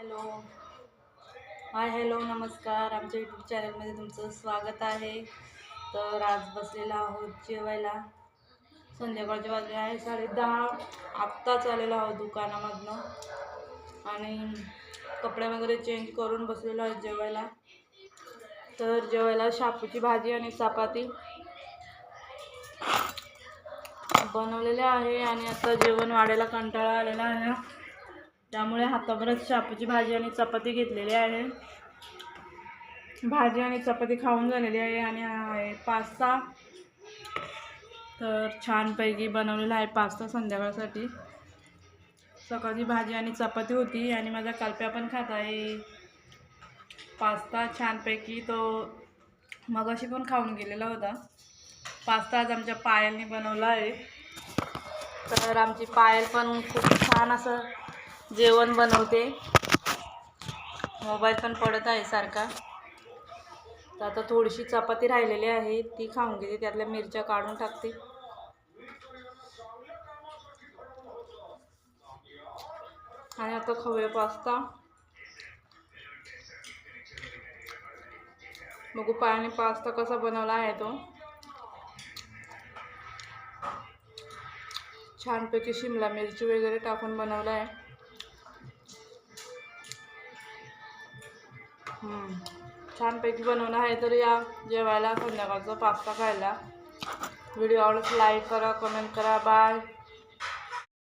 Hello. Hi hello नमस्कार. आमच्या YouTube चॅनलमध्ये तुमचं स्वागत आहे. तर आज बसलेला आहोत जेवायला. संध्याकाळचे वाजले आहे साडे दहा. आत्ताच आलेलो आहोत दुकानामधनं. आणि कपडे वगैरे चेंज करून बसलेलो आहोत जेवायला. तर जेवायला शापूची भाजी आणि चपाती बनवलेले आहे. आणि आता जेवण वाढायला कंटाळा आलेला आहे. त्यामुळे हाताभरच शापूची भाजी आणि चपाती घेतलेली आहे. भाजी आणि चपाती खाऊन झालेली आहे आणि पास्ता. तर छानपैकी बनवलेला आहे पास्ता संध्याकाळसाठी. सकाळची भाजी आणि चपाती होती आणि माझा कालप्या पण खात आहे. पास्ता छानपैकी तो मगाशी पण खाऊन गेलेला होता. पास्ता आज आमच्या पायलने बनवला आहे. तर आमची पायल पण खूप छान असं जेवण बनवते. मोबाईल पण पडत आहे सारखा. तर आता थोडीशी चपाती राहिलेली आहे ती खाऊन घेते त्यातल्या मिरच्या काढून टाकते. आणि आता खवे पास्ता. बघू पाणी पास्ता कसा बनवला आहे तो. छानपैकी शिमला मिरची वगैरे टाकून बनवला आहे. छानपैकी बनवलं आहे तर या जेवायला संध्याकाळचा पास्ता खायला. व्हिडिओ आवडत लाईक करा कमेंट करा. बाय.